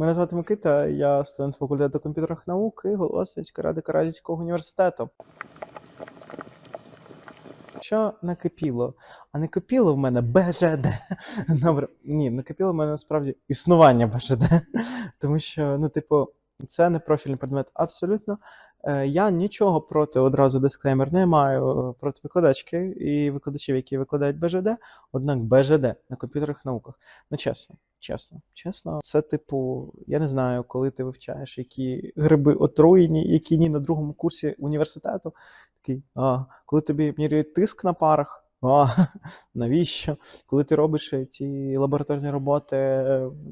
Мене звати Микита, я студент факультету комп'ютерних наук і голова студентської ради Каразівського університету. Що накипіло? А накипіло в мене БЖД. Добре, ні, накипіло в мене насправді існування БЖД. Тому що, ну, типу, це не профільний предмет абсолютно. Е, Я нічого проти одразу дисклеймер не маю е, проти викладачки і викладачів, які викладають БЖД, однак БЖД на комп'ютерних науках. Ну, чесно, чесно, чесно, це типу, я не знаю, коли ти вивчаєш, які гриби отруєні, які ні на другому курсі університету. Такий, а, коли тобі міряють тиск на парах. А, навіщо? Коли ти робиш е, ті лабораторні роботи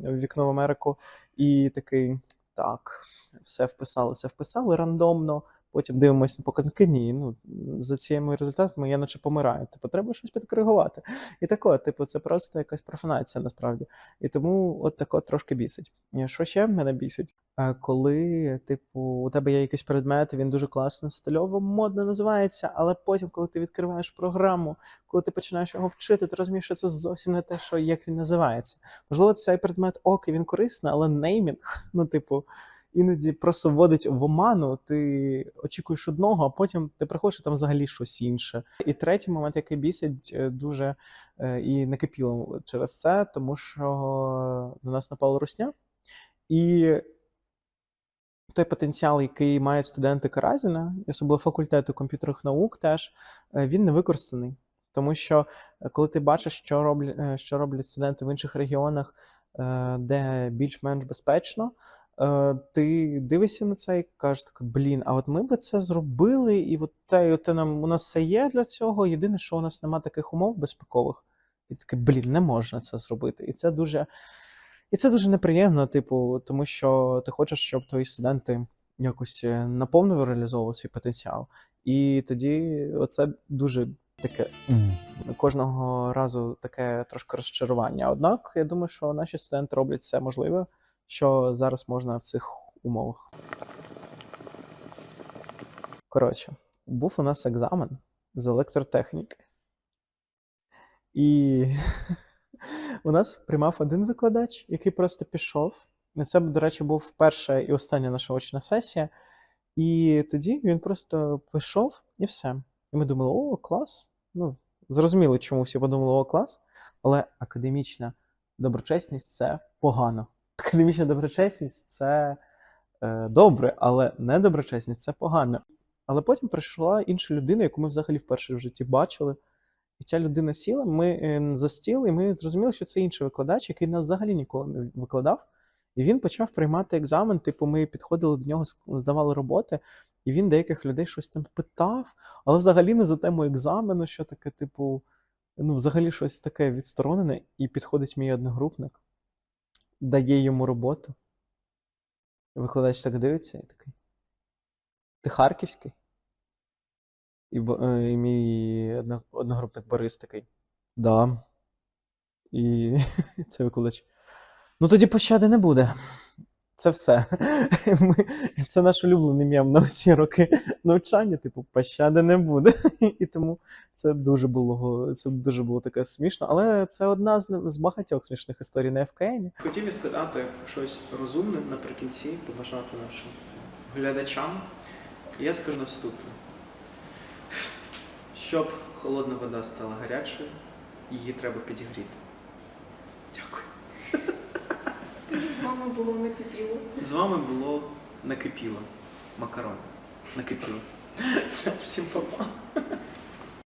в вікно в Америку, і такий, так, все вписали, все вписали рандомно. Потім дивимося на показники. Ні, ну за цими результатами я наче помираю. Типу, треба щось підкоригувати. І тако, типу, це просто якась профанація насправді. І тому от тако трошки бісить. Що ще мене бісить? Е, Коли, типу, у тебе є якийсь предмет, він дуже класно, стильово, модно називається, але потім, коли ти відкриваєш програму, коли ти починаєш його вчити, ти розумієш, що це зовсім не те, що як він називається. Можливо, цей предмет ок, і він корисний, але неймінг, ну, типу, іноді просто вводить в оману, ти очікуєш одного, а потім ти приходиш і там взагалі щось інше. І третій момент, який бісить е, дуже е, і накипіло через це, тому що на нас напала русня. І той потенціал, який мають студенти Каразіна, особливо факультету комп'ютерних наук, теж е, він не використаний. Тому що коли ти бачиш, що роблять, що роблять студенти в інших регіонах, де більш-менш безпечно, ти дивишся на це і кажеш, так, блін, а от ми би це зробили, і от те, і от те нам у нас все є для цього. Єдине, що у нас немає таких умов безпекових. І таке, блін, не можна це зробити. І це дуже. І це дуже неприємно, типу, тому що ти хочеш, щоб твої студенти якось е, наповну реалізовували свій потенціал. І тоді оце дуже таке кожного разу таке трошки розчарування. Однак я думаю, що наші студенти роблять все можливе, що зараз можна в цих умовах. Коротше, був у нас екзамен з електротехніки. І у нас приймав один викладач, який просто пішов. Це, до речі, був перша і остання наша очна сесія. І тоді він просто пішов і все. І ми думали, о, клас. Ну, зрозуміло, чому всі подумали, о, клас. Але академічна доброчесність це погано. Академічна доброчесність це е, добре, але недоброчесність це погано. Але потім прийшла інша людина, яку ми взагалі вперше в житті бачили. І ця людина сіла, ми е, за стіл, і ми зрозуміли, що це інший викладач, який нас взагалі ніколи не викладав. І він почав приймати екзамен. Типу, ми підходили до нього, здавали роботи, і він деяких людей щось там питав, але взагалі не за тему екзамену, що таке, типу, ну, взагалі щось таке відсторонене, і підходить мій одногрупник, дає йому роботу. Викладач так дивиться і такий. Ти харківський? І, е, і мій одно- одногрупник Борис такий. Да. І це викладач. Ну тоді пощади не буде. Це все. Ми, це наш улюблений м'ям на всі роки навчання, типу, пощади не буде. І тому це дуже було це дуже було таке смішно. Але це одна з, з багатьох смішних історій на ФКН. Хотів я сказати щось розумне наприкінці, побажати нашим глядачам. Я скажу наступне. Щоб холодна вода стала гарячою, її треба підігріти. З вами було накипіло. З вами було накипіло. Макарон. Накипіло. Все, всім па-па.